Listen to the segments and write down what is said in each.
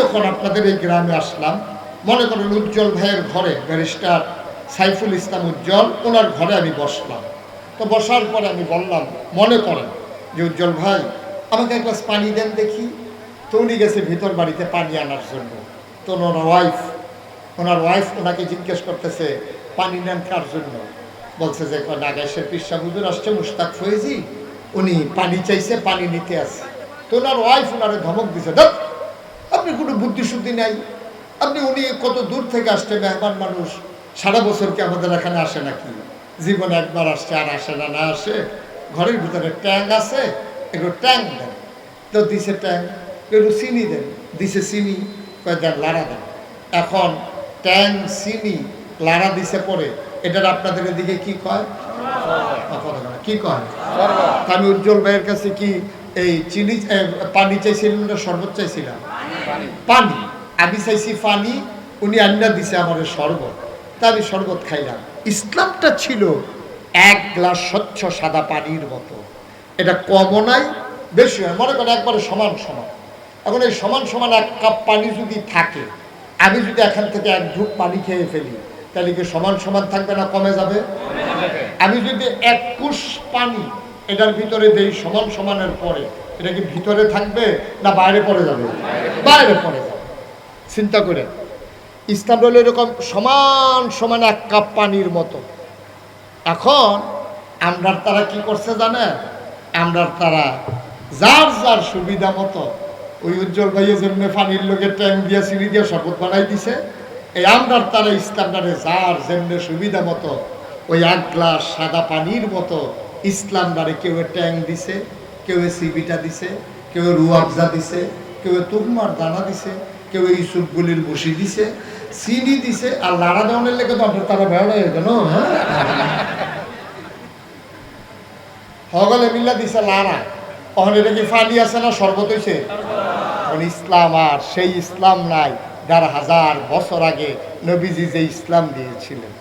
যখন আপনাদের এই গ্রামে আসলাম, মনে করেন উজ্জ্বল ভাইয়ের ঘরে ব্যারিস্টার সাইফুল ইসলাম উজ্জ্বল, ওনার ঘরে আমি বসলাম। তো বসার পরে আমি বললাম, মনে করেন যে উজ্জ্বল ভাই, আমাকে এক গ্লাস পানি দেন দেখি। তো উনি গেছে ভিতর বাড়িতে পানি আনার জন্য। তো ওনার ওয়াইফ ওনার ওয়াইফ ওনাকে জিজ্ঞেস করতেছে, পানি নেন কার জন্য? বলছে যে নাগেশের পিসা হুজুর আসছে মুস্তাক ফয়েজি। উনি পানি চাইছে, পানি নিতে আসে তো ওনার ওয়াইফ ওনারে ধমক দিছে দেখ বুদ্ধি শুদ্ধি নাই। আপনি উনি কত দূর থেকে আসছে মেহমান মানুষ? সারা বছর কি আমাদের এখানে আসে নাকি? জীবনে একবার আসছে আর আসে না না আসে। ঘরের ভিতরে ট্যাং আছে একটু ট্যাং দেন। তো দিছে ট্যাং একটু চিনি দেন। দিছে চিনি কয়ে দেন লাড়া দেন। এখন ট্যাং চিনি লাড়া দিছে পরে এটার আপনাদের এদিকে কি কয়? কি কয়? আমি উজ্জ্বল ভাইয়ের কাছে কি এই চিনি পানি চাইছিলেন না শরবত চাইছিলাম? পানি। আমি চাইছি পানি, উনি আন্না দিছে আমার শরবত। তা আমি শরবত খাইলাম। ইসলামটা ছিল এক গ্লাস স্বচ্ছ সাদা পানির মতো। এটা কমও নাই বেশি হয় মনে করেন একবারে সমান সমান। এখন এই সমান সমান এক কাপ পানি যদি থাকে, আমি যদি এখান থেকে এক ঢুক পানি খেয়ে ফেলি, তাহলে কি সমান সমান থাকবে না, কমে যাবে? আমি যদি এক কুশ পানি এটার ভিতরে দেই সমান সমানের পরে এটা কি ভিতরে থাকবে না বাইরে পড়ে যাবে? বাইরে পড়ে যাবে। চিন্তা করে ইসলাম হলো এরকম সমান সমান এক কাপ পানির মতো। এখন আমরার তারা কি করছে জানে আমরার তারা যার যার সুবিধা মতো ওই উজ্জ্বল ভাইয়ে যেমনি পানির লোকে ট্যাং দিয়ে সিঁড়ি দিয়ে শপথ বানাই দিছে। এই আমরার তারা ইসলামটারে যার যেমনি সুবিধা মতো ওই এক গ্লাস সাদা পানির মতো ইসলামটারে কেউ ট্যাং দিছে। কেউ সিবিটা দিছে, কেউ রুয়াবজা দিছে, কেউ তুকমার দানা দিছে, কেউ ইসুফগুলির বসি দিছে চিনি দিছে, আর লাড়া দেওয়ানের লেগে তো আপনার তারা বেড়া হয়ে গেল হ্যাঁ? হগলে মিল্লা দিছে লারা ওখানে এটা কি ফানি আছে না শরবত হয়েছে ইসলাম আর সেই ইসলাম নাই দেড় হাজার বছর আগে নবীজি যে ইসলাম দিয়েছিলেন।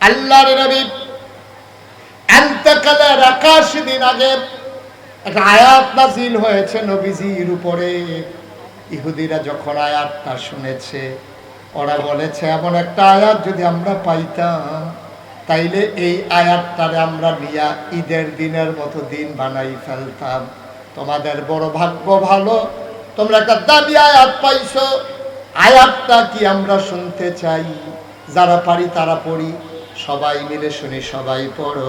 আল্লাহর নবী এন্তকালের একাশ দিন আগে একটা নাজিল হয়েছে নবীজির উপরে। ইহুদিরা যখন আয়াতটা শুনেছে, ওরা বলেছে, এমন একটা আয়াত যদি আমরা পাইতাম, তাইলে এই আয়াতটারে আমরা নিয়া ঈদের দিনের মতো দিন বানাই ফেলতাম। তোমাদের বড় ভাগ্য ভালো, তোমরা একটা দাবি আয়াত পাইছো। আয়াতটা কি আমরা শুনতে চাই? যারা পারি তারা পড়ি, সবাই মিলে শুনি, সবাই পড়ো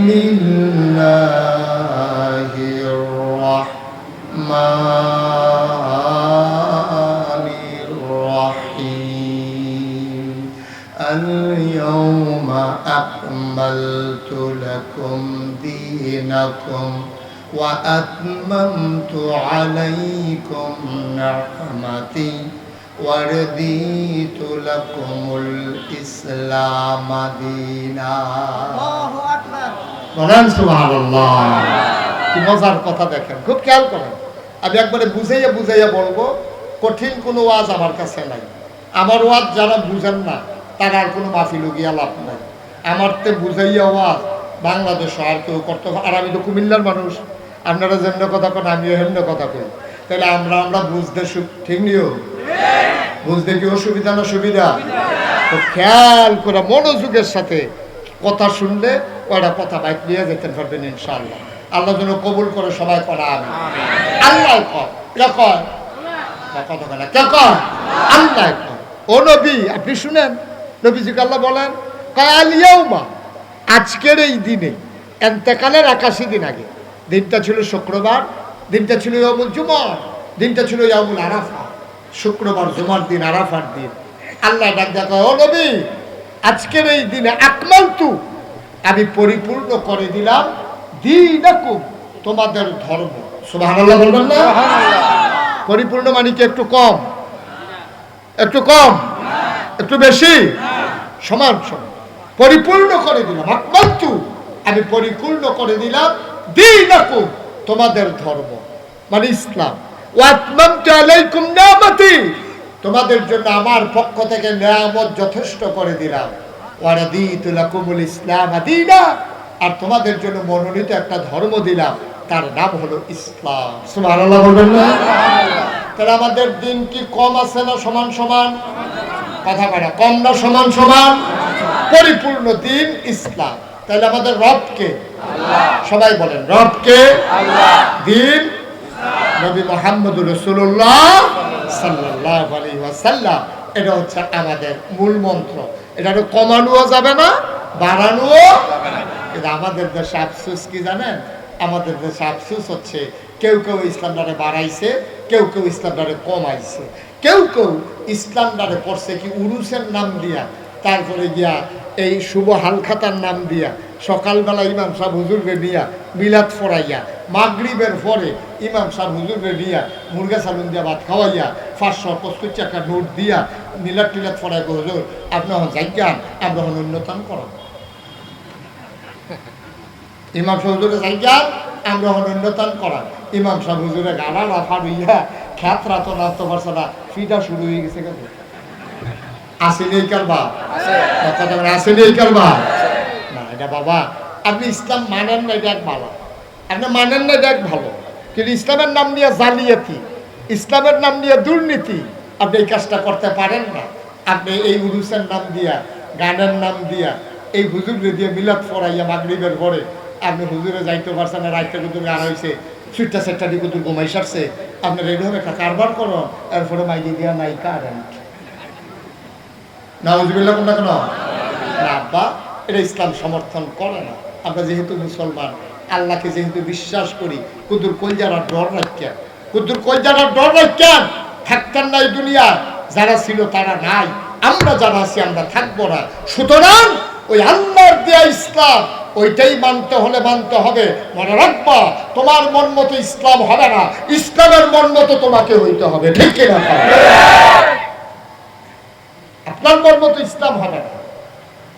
وأتممت عليكم نعمتي ورضيت لكم الإسلام دينا বলেন সুবহানাল্লাহ কি মজার কথা দেখেন খুব খেয়াল করেন আমি একবারে বুঝাইয়া বুঝাইয়া বলবো কঠিন কোনো ওয়াজ আমার কাছে নাই আমার ওয়াজ যারা বুঝেন না তার আর কোনো মাফি লগিয়া লাভ নাই আমার তে বুঝাইয়া ওয়াজ বাংলাদেশ আর কেউ করতে আর আমি তো কুমিল্লার মানুষ। আপনারা যেমন কথা কেন, আমিও হেমন কথা কই। তাহলে আমরা আমরা বুঝতে ঠিক নিও বুঝতে কি অসুবিধা না সুবিধা? তো খেয়াল করে মনোযোগের সাথে কথা শুনলে কয়টা কথা বাইক নিয়ে যেতে পারবেন ইনশাআল্লাহ। আল্লাহ যেন কবুল করে সবাই করা আমি আল্লাহ কথা কয়? আল্লাহ ও নবী, আপনি শুনেন? নবীজিকে আল্লাহ বলেন কায়ালিয়াউমা আজকের এই দিনে এন্তেকালের একাশি দিন আগে দিনটা ছিল শুক্রবার দিনটা ছিল ইয়ামুল জুমা দিনটা ছিল ইয়ামুল আরাফা। শুক্রবার জুমার দিন আরাফার দিন। আল্লাহ ডাক দেখা ও নবী আজকের এই দিনে আকমাল তু আমি পরিপূর্ণ করে দিলাম দিনাকুম তোমাদের ধর্ম। বলবেন না? পরিপূর্ণ মানে কি একটু কম? একটু কম? একটু বেশি? সমান সমান। পরিপূর্ণ করে দিলাম। আকমান্তু আমি পরিপূর্ণ করে দিলাম দিনাকুম, তোমাদের ধর্ম মানে ইসলাম। আলাইকুম নিয়ামতি, তোমাদের জন্য আমার পক্ষ থেকে নিয়ামত যথেষ্ট করে দিলাম। ওয়ারাদিতুলাকুমুল ইসলাম আদিনা আর তোমাদের জন্য মনোনীত একটা ধর্ম দিলাম, তার নাম হলো ইসলাম। সুবহানাল্লাহ বলবেন না? তাহলে আমাদের দিন কি কম আছে না সমান সমান? কথা বলা কম না সমান সমান? পরিপূর্ণ দিন ইসলাম। তাহলে আমাদের রবকে? সবাই বলেন রবকে? দিন? নবী মোহাম্মদ রসুল্লাহ সাল্লাহ আলী ওয়াসাল্লাম। এটা হচ্ছে আমাদের মূল মন্ত্র। এটা কমানোও যাবে না বাড়ানোও কিন্তু আমাদের দেশে আফসোস কি জানেন? আমাদের দেশে আফসোস হচ্ছে কেউ কেউ ইসলামটারে বাড়াইছে কেউ কেউ ইসলামটারে কমাইছে। কেউ কেউ ইসলাম ইসলামটারে পড়ছে কি উরুসের নাম দিয়া। তারপরে গিয়া এই শুভ হালখাতার নাম দিয়া, সকালবেলা ইমাম সাহেব হুজুরকে দিয়া বিলাত ফরাইয়া, মাগরিবের পরে ইমাম সাহেব হুজুরকে দিয়া মুরগা সালুন দিয়া ভাত খাওয়াইয়া, পাঁচশো পঁচকুচ একটা নোট দিয়া মিলাত টিলাত ফরাই হুজুর, আপনি হন যাইগান আমরা হন করো ইমাম সাহেব হুজুরে যাইগান আমরা হন উন্নতন করা ইমাম সাহেব হুজুরে গালা রাফা রইয়া খ্যাত রাতো নাচতে পারছে না ফিটা শুরু হয়ে গেছে কেন? আসেনি এই কারবা কথা আসেনি এই কারবা না এটা বাবা আপনি ইসলাম মানেন না এটা এক ভালো আপনি মানেন না এটা এক ভালো। কিন্তু ইসলামের নাম নিয়ে জালিয়াতি ইসলামের নাম নিয়ে দুর্নীতি আপনি এই কাজটা করতে পারেন না। আপনি এই উরুসের নাম দিয়া গানের নাম দিয়া এই হুজুরে দিয়ে মিলাদ ফরাইয়া মাগরিবের পরে আপনি হুজুরে যাইতে পারছেন না রাইতে কুতুর গান হয়েছে সুইটটা সেটটা দিয়ে কুতুর ঘুমাই সারছে। আপনার এইভাবে একটা কারবার করো এরপরে মাইকে দিয়া নাই কারেন্ট কোনটা কেন? না এটা ইসলাম সমর্থন করে না। আমরা যেহেতু মুসলমান, আল্লাহকে যেহেতু বিশ্বাস করি, কুদুর কলজারা ডর কুদুর কলজারা ডর থাকতেন না এই দুনিয়া যারা ছিল তারা নাই। আমরা যারা আছি, আমরা থাকব না। সুতরাং ওই আল্লাহর দেয়া ইসলাম, ওইটাই মানতে হলে মানতে হবে। মনে রাখবা, তোমার মন মতো ইসলাম হবে না। ইসলামের মন মতো তোমাকে হইতে হবে। ঠিক কিনা? আপনার মতো ইসলাম হবে না।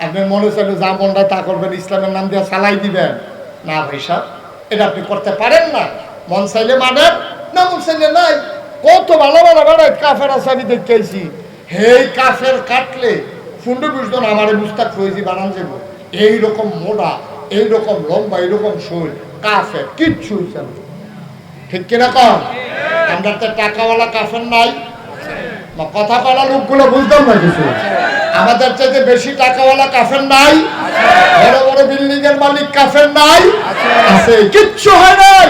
আপনার মনে চাইলে যা মনটা তা করবেন ইসলামের নাম দিয়ে চালাই দিবেন। না ভাই সাহেব এটা আপনি করতে পারেন না। মন চাইলে মানেন না মন চাইলে নাই। কত ভালো ভালো বেড়ায় কাফের আছে আমি দেখতেছি হেই কাফের কাটলে ফুন্ডু বুঝতো না আমার মুস্তাক ফয়েজি বানান যাব এইরকম মোটা এইরকম লম্বা এইরকম শরীর কাফের কিচ্ছু ঠিক কিনা কম আমরা তো টাকাওয়ালা কাফের নাই। কথা বলা লোকগুলো বুঝতাম না কিছু আমাদের চাইতে বেশি টাকাওয়ালা কাফের নাই। বড় বড় বিল্ডিং এর মালিক কাফের নাই। আছে, কিচ্ছু হয় নাই।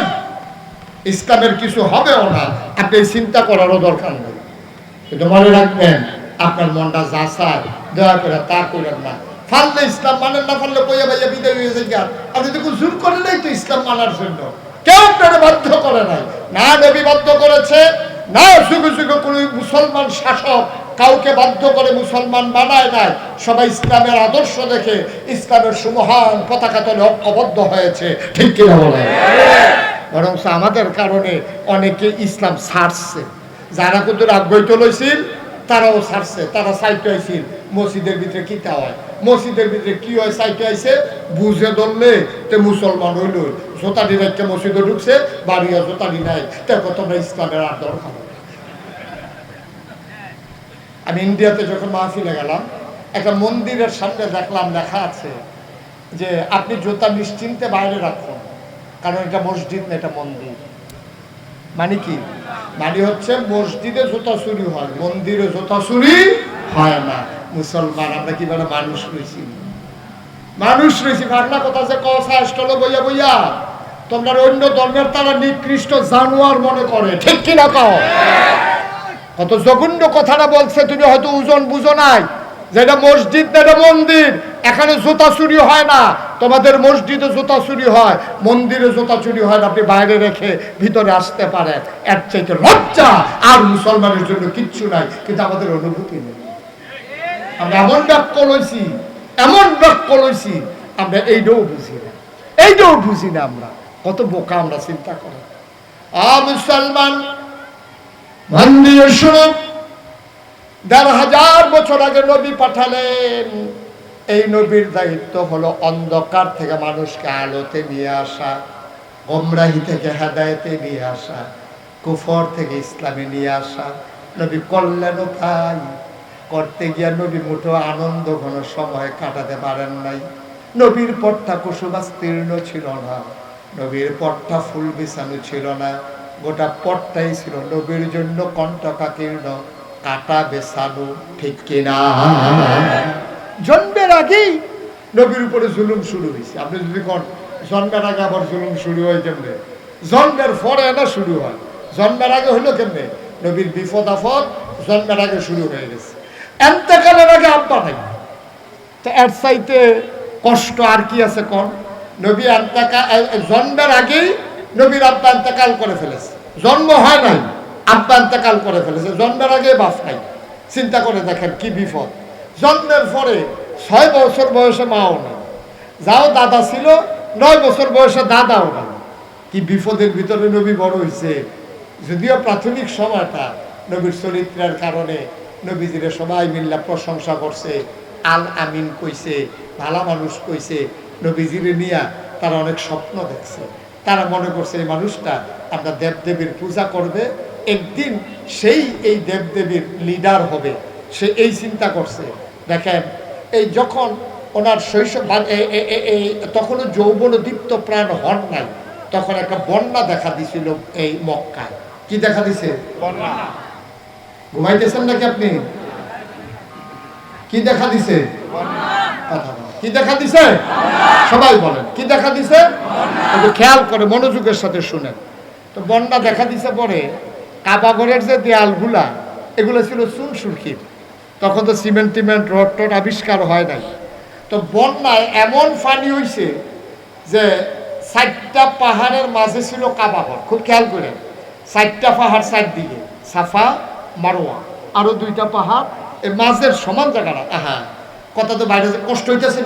ইসলামের কিছু হবেও না। আপনি চিন্তা করারও দরকার নেই। কিন্তু মনে রাখবেন, আপনার মনটা যা চায়, দয়া করে তা করেন না। ফাললে ইসলাম মানেন না, ফাললে বইয়া ভাইয়া বিদায় হয়ে যায় আপনি তো জোর করে নাই তো ইসলাম মানার জন্য। কেউ আপনারা বাধ্য করে নাই। না নবী বাধ্য করেছে না, যুগে যুগে কোনো মুসলমান শাসক কাউকে বাধ্য করে মুসলমান বানায় নাই। সবাই ইসলামের আদর্শ দেখে ইসলামের সুমহান পতাকা তলে ঐক্যবদ্ধ হয়েছে। ঠিক কিনা বলে বরং আমাদের কারণে অনেকে ইসলাম ছাড়ছে। যারা কিন্তু আগ্রহী লইছিল, তারাও ছাড়ছে, তারা সাইটে আইছিল। মসজিদের ভিতরে কি তা হয়? মসজিদের ভিতরে কি হয় সাইটে আইছে, বুঝে ধরলে তে মুসলমান হইল। জোতাডি রাখতে মসজিদে ঢুকছে বাড়িয়া জোতাডি নাই। দেখো তোমরা ইসলামের আর দরকার আমি ইন্ডিয়াতে যখন মাহফিলে গেলাম, একটা মন্দিরের সামনে দেখলাম, লেখা আছে যে আপনি জোতা নিশ্চিন্তে বাইরে রাখুন, কারণ এটা মসজিদ না, এটা মন্দির। মানে কি? মানে হচ্ছে মসজিদে জোতা চুরি হয়, মন্দিরে জোতা চুরি হয় না। মুসলমান, আমরা কি বলে মানুষ রয়েছি? মানুষ রয়েছি বাংলা কথা যে আসল বইয়া বইয়া। তোমরা অন্য ধর্মের তারা নিকৃষ্ট জানোয়ার মনে করে। ঠিক কিনা কও কত জঘন্য কথাটা বলছে, তুমি হয়তো ওজন বুঝো নাই। যেটা মসজিদ এটা মন্দির? এখানে জুতা চুরি হয় না। তোমাদের মসজিদে জুতা চুরি হয়, মন্দিরে জুতা চুরি হয় না। আপনি বাইরে রেখে ভিতরে আসতে পারেন। এর চাইতে লজ্জা আর মুসলমানের জন্য কিচ্ছু নাই। কিন্তু আমাদের অনুভূতি নেই। আমরা এমন বাক্য লইছি, এমন বাক্য লইছি, আমরা এইটাও বুঝি না। এইটাও বুঝি না আমরা। কত বোকা আমরা চিন্তা করি। আ মুসলমান মন্দির শুনো, দেড় হাজার বছর আগে নবী পাঠালেন। এই নবীর দায়িত্ব হলো অন্ধকার থেকে মানুষকে আলোতে নিয়ে আসা, গোমরাহি থেকে হেদায়তে নিয়ে আসা, কুফর থেকে ইসলামে নিয়ে আসা। নবী করলেনও তাই করতে গিয়া নবী মুঠো আনন্দ ঘন সময় কাটাতে পারেন নাই। নবীর পটটা কুসুমাস্তীর্ণ ছিল না। নবীর পটটা ফুল বিছানো ছিল না। গোটা পটটাই ছিল নবীর জন্য কণ্ঠকাকীর্ণ কাটা বেছানো ঠিক কিনা জন্মের আগেই নবীর উপরে জুলুম শুরু হয়েছে। আপনি যদি কোন জন্মের আগে আবার জুলুম শুরু হয় কেমনে? জন্মের পরে না শুরু হয়। জন্মের আগে হইল কেমনে? নবীর বিপদ আপদ জন্মের আগে শুরু হয়ে গেছে। এন্তকালের আগে আব্বা নাই। তো এর চাইতে কষ্ট আর কি আছে কোন? নবী আন্তাকা জন্মের আগেই নবীর আব্বা আন্তাকাল করে ফেলেছে। জন্ম হয় নাই, আব্বা আন্তাকাল করে ফেলেছে। জন্মের আগে বাপ নাই। চিন্তা করে দেখেন কি বিপদ। জন্মের পরে ছয় বছর বয়সে মাও নাই। যাও দাদা ছিল, নয় বছর বয়সে দাদাও নাই। কি বিপদের ভিতরে নবী বড় হয়েছে যদিও প্রাথমিক সময়টা নবীর চরিত্রের কারণে নবীজিরে সবাই মিল্লা প্রশংসা করছে, আল আমিন কইছে, ভালা মানুষ কইছে। নবীজিরে নিয়া তারা অনেক স্বপ্ন দেখছে। তারা মনে করছে, এই মানুষটা আমরা দেবদেবীর পূজা করবে, একদিন সেই এই দেবদেবীর লিডার হবে। সে এই চিন্তা করছে। দেখেন, এই যখন ওনার শৈশব তখনও যৌবন দীপ্ত প্রাণ হন নাই, তখন একটা বন্যা দেখা দিছিল এই মক্কায়। কি দেখা দিছে? ঘুমাইতেছেন নাকি আপনি? কি দেখা দিছে? কি দেখা দিছে? সবাই বলেন, কি দেখা দিছে? খেয়াল করে, মনোযোগের সাথে শুনেন। তো বন্যা দেখা দিছে পরে কাবাগরের যে দেয়ালগুলা, এগুলো ছিল চুন সুরকির তখন তো সিমেন্ট টিমেন্ট, রড টড আবিষ্কার হয় নাই। তো বন্যায় এমন পানি হইছে যে চারটা পাহাড়ের মাঝে ছিল কাবাগর খুব খেয়াল করে চারটা পাহাড় চার দিকে সাফা মারোয়া আরও দুইটা পাহাড় এই মাঝের সমান জায়গাটা হ্যাঁ কথা তো বাইরে কষ্ট হইতেছে?